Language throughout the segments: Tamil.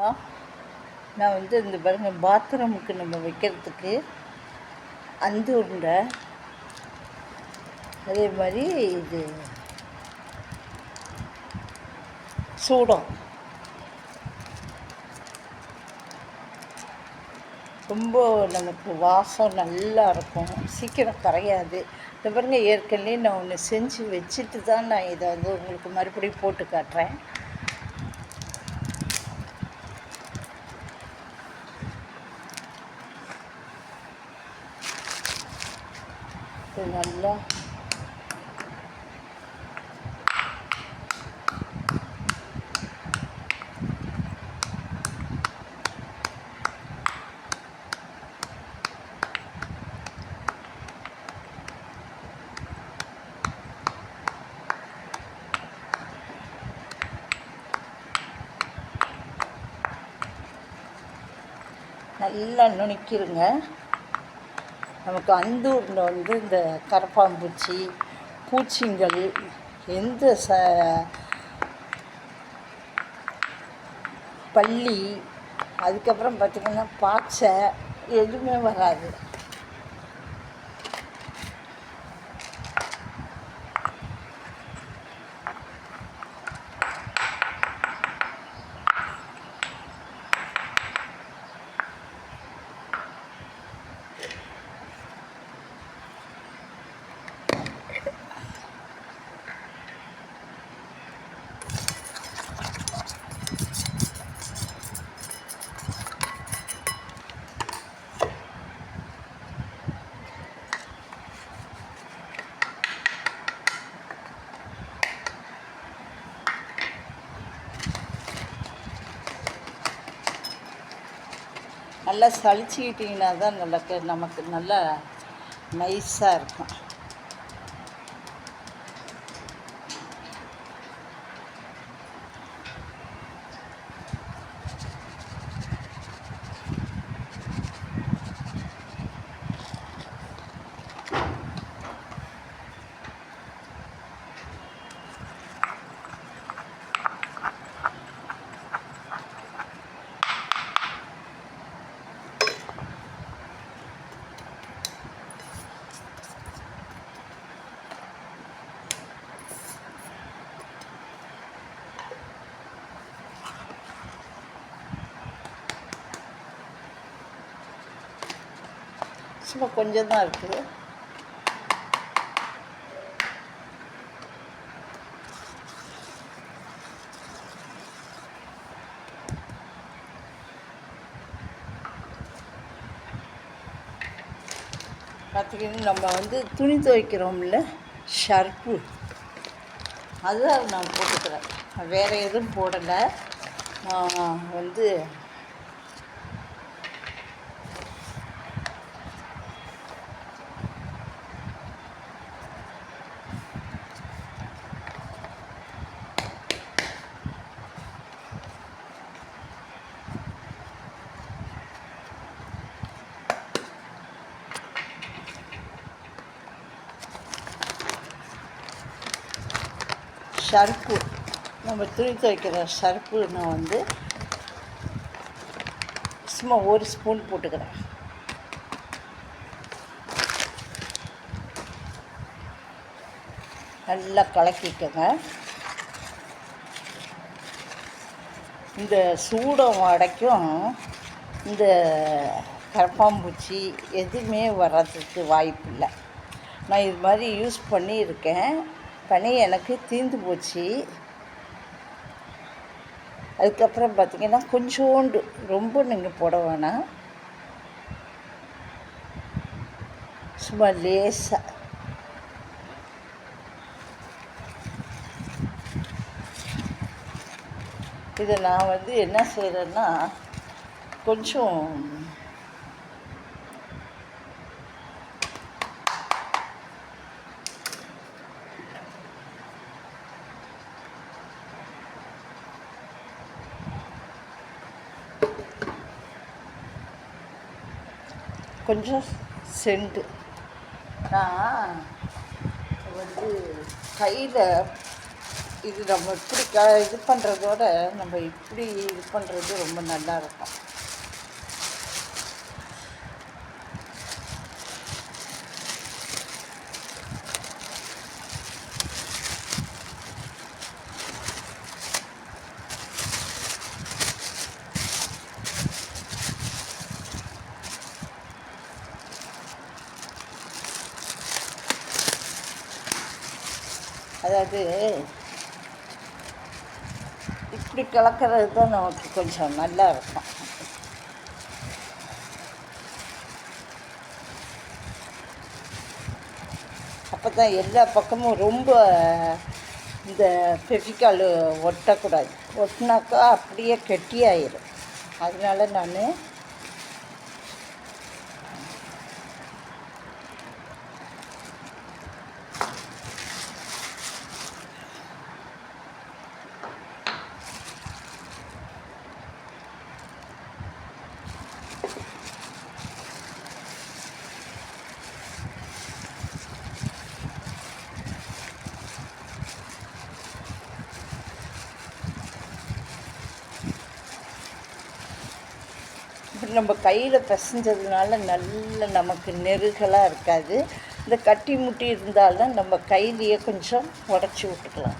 நான் வந்து இந்த பாருங்க பாத்ரூமுக்கு நம்ம வைக்கிறதுக்கு அந்த உருண்டை. அதே மாதிரி இது சூடம். ரொம்ப நமக்கு வாசம் நல்லா இருக்கும். சீக்கிரம் கரையாது. இந்த பாருங்க ஏற்கனவே நான் ஒன்று செஞ்சு வச்சுட்டு தான் நான் இதை வந்து உங்களுக்கு மறுபடியும் போட்டு காட்டுறேன். இது நல்லா நல்லா நுணுக்கிருங்க நமக்கு அந்தூரில் வந்து இந்த கரப்பாம்பூச்சி பூச்சிங்கள் எந்த ச பள்ளி அதுக்கப்புறம் பார்த்திங்கன்னா பாச்சை எதுவுமே வராது. நல்லா சளிச்சிக்கிட்டிங்கன்னா தான் நல்லா நமக்கு நல்லா நைஸாக இருக்கும். சும்மா கொஞ்சம் தான் இருக்குது பார்த்தீங்கன்னா நம்ம வந்து துணி துவைக்கிறோம்ல ஷர்ப்பு. அதுதான் நான் போட்டுக்கிறேன். வேறு எதுவும் போடலை. நான் வந்து ஷர்ப்பு. நம்ம துணி துவைக்கிற ஷர்ப்பு நான் வந்து சும்மா ஒரு ஸ்பூன் போட்டுக்கிறேன். நல்லா கலக்கிக்கங்க இந்த சூடம் அடைக்கும் இந்த கரப்பாம்பூச்சி எதுவுமே வர்றதுக்கு வாய்ப்பு இல்லை நான் இது மாதிரி யூஸ் பண்ணியிருக்கேன். பனி எனக்கு தீர்ந்து போச்சு. அதுக்கப்புறம் பார்த்திங்கன்னா கொஞ்சோண்டு ரொம்ப நீங்கள் போட வேணாம். சும்மா லேசாக இதை நான் வந்து என்ன செய்கிறேன்னா கொஞ்சம் கொஞ்சம் சென்ட் நான் வந்து கையில் இது நம்ம இப்படி க இது பண்ணுறதோட நம்ம இப்படி இது பண்ணுறது ரொம்ப நல்லா அதாவது இப்படி கலக்கிறது தான் நமக்கு கொஞ்சம் நல்லா இருக்கும். அப்போ தான் எல்லா பக்கமும் ரொம்ப இந்த ஃபெவிக்கால் ஒட்டக்கூடாது. ஒட்டினாக்கா அப்படியே கெட்டியாயிரும். அதனால நான் நம்ம கையில் பிசைஞ்சதுனால நல்ல நமக்கு நெருகலாக இருக்காது. இந்த கட்டி முட்டி இருந்தால்தான் நம்ம கையிலேயே கொஞ்சம் உடச்சி விட்டுக்கலாம்.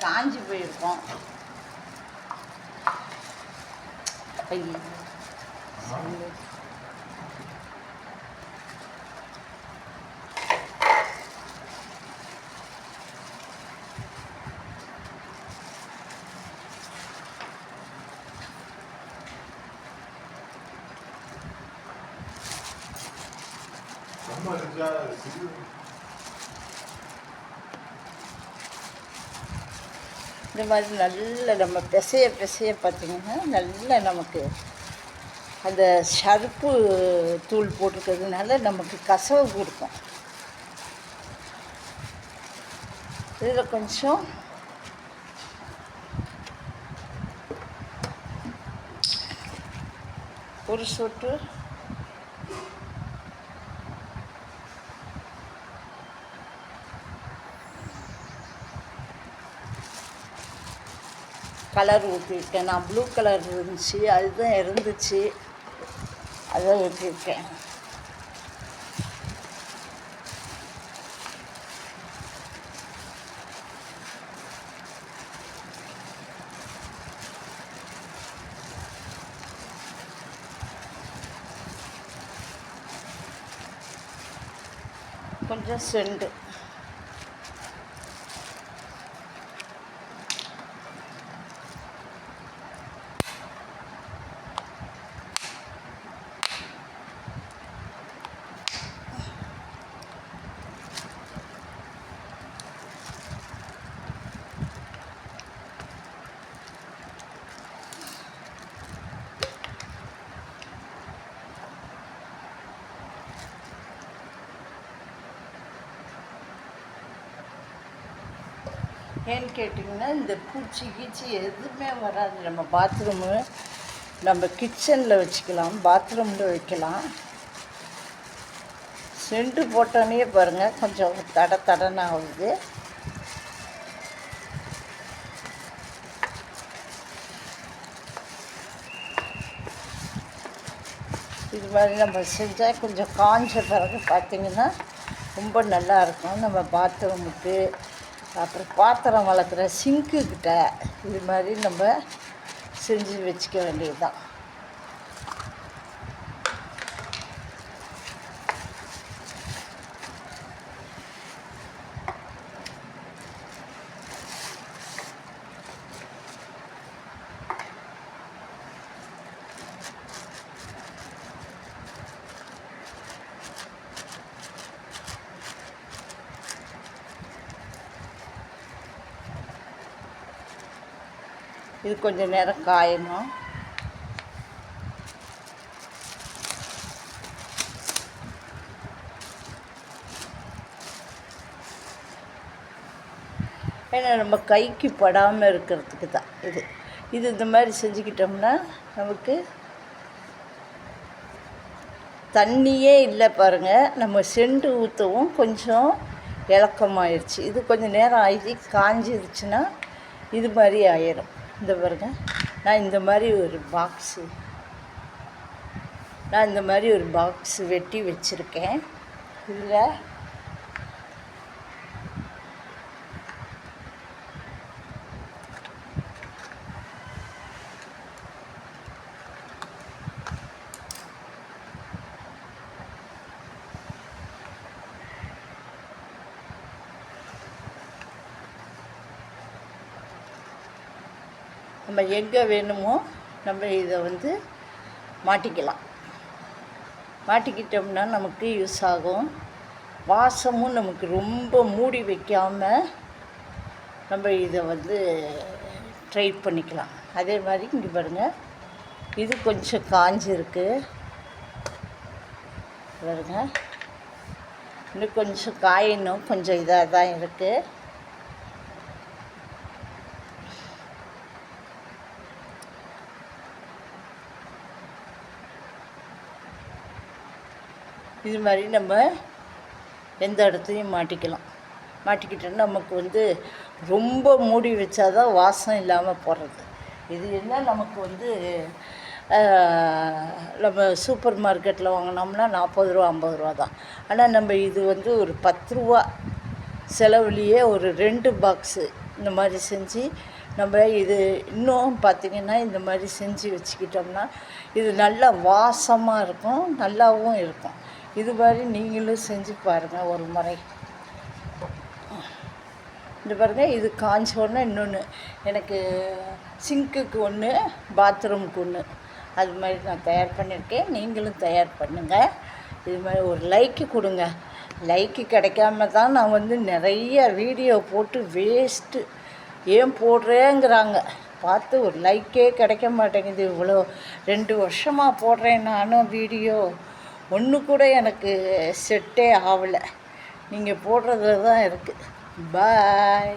காஞ்சி போயிருக்கோம் ஐயோ. நம்ம இந்த மாதிரி நல்ல நம்ம பிசைய பிசைய பார்த்திங்கன்னா நல்ல நமக்கு அந்த சருப்பு தூள் போட்டிருக்கிறதுனால நமக்கு கசவு கொடுக்கும் இதில் கொஞ்சம் ஒரு சொட்டு கலர் ஊற்றிருக்கேன் நான் ப்ளூ கலர் இருந்துச்சு. அதுதான் இருந்துச்சு. அதை ஊற்றிருக்கேன் கொஞ்சம் செண்டு. ஏன்னு கேட்டிங்கன்னா இந்த பூச்சி கீச்சி எதுவுமே வராது. நம்ம பாத்ரூமு நம்ம கிச்சனில் வச்சுக்கலாம் பாத்ரூமில் வைக்கலாம். செண்டு போட்டோன்னே பாருங்கள் கொஞ்சம் தட தடன்னு ஆகுது. இது மாதிரி நம்ம செஞ்சால் கொஞ்சம் காஞ்ச பிறகு பார்த்திங்கன்னா ரொம்ப நல்லா இருக்கும். நம்ம பாத்ரூமுக்கு அப்புறம் பாத்திரம் வளர்க்குற சிங்க்கு கிட்ட இது மாதிரி நம்ம செஞ்சு வச்சுக்க வேண்டியது தான் இது கொஞ்சம் நேரம் காயணும். ஏன்னா நம்ம கைக்கு படாமல் இருக்கிறதுக்கு தான் இது. இது இந்த மாதிரி செஞ்சுக்கிட்டோம்னா நமக்கு தண்ணியே இல்லை பாருங்கள் நம்ம செண்டு ஊற்றவும் கொஞ்சம் இலக்கமாயிருச்சு. இது கொஞ்சம் நேரம் ஆகி காஞ்சிருச்சுன்னா இது மாதிரி ஆயிரும். இந்த பாருங்க. நான் இந்த மாதிரி ஒரு பாக்ஸு நான் இந்த மாதிரி ஒரு பாக்ஸ் வெட்டி வச்சுருக்கேன். இதில் நம்ம எங்கே வேணுமோ நம்ம இதை வந்து மாட்டிக்கலாம். மாட்டிக்கிட்டோம்னா நமக்கு யூஸ் ஆகும். வாசமும் நமக்கு ரொம்ப மூடி வைக்காமல் நம்ம இதை வந்து ட்ரை பண்ணிக்கலாம். அதே மாதிரி இங்கே பாருங்கள் இது கொஞ்சம் காஞ்சிருக்கு. பாருங்கள் இன்னும் கொஞ்சம் காயணும். கொஞ்சம் இதாக தான் இருக்குது இது மாதிரி நம்ம எந்த இடத்துலையும் மாட்டிக்கலாம். மாட்டிக்கிட்டோன்னா நமக்கு வந்து ரொம்ப மூடி வச்சா தான் வாசம் இல்லாமல் போடுறது இது என்ன? நமக்கு வந்து நம்ம சூப்பர் மார்க்கெட்டில் வாங்கினோம்னா நாற்பது ரூபா ஐம்பது ரூபா தான். ஆனால் நம்ம இது வந்து ஒரு பத்து ரூபா செலவுலேயே ஒரு ரெண்டு பாக்ஸு இந்த மாதிரி செஞ்சு நம்ம இது இன்னும் பார்த்திங்கன்னா இந்த மாதிரி செஞ்சு வச்சுக்கிட்டோம்னா இது நல்லா வாசமாக இருக்கும் நல்லாவும் இருக்கும். இது மாதிரி நீங்களும் செஞ்சு பாருங்கள் ஒரு முறை. இந்த பாருங்கள் இது காஞ்ச உடனே இன்னொன்று எனக்கு சிங்க்குக்கு ஒன்று பாத்ரூமுக்கு ஒன்று அது மாதிரி நான் தயார் பண்ணியிருக்கேன். நீங்களும் தயார் பண்ணுங்கள் இது மாதிரி ஒரு லைக்கு கொடுங்க. லைக்கு கிடைக்காம தான் நான் வந்து நிறைய வீடியோ போட்டு வேஸ்ட்டு. ஏன் போடுறேங்கிறாங்க. பார்த்து ஒரு லைக்கே கிடைக்க மாட்டேங்குது. இவ்வளோ ரெண்டு வருஷமாக போடுறேன் நானும் வீடியோ. ஒன்று கூட எனக்கு செட்டே ஆகலை நீங்கள் போடுறதுல தான் இருக்குது பாய்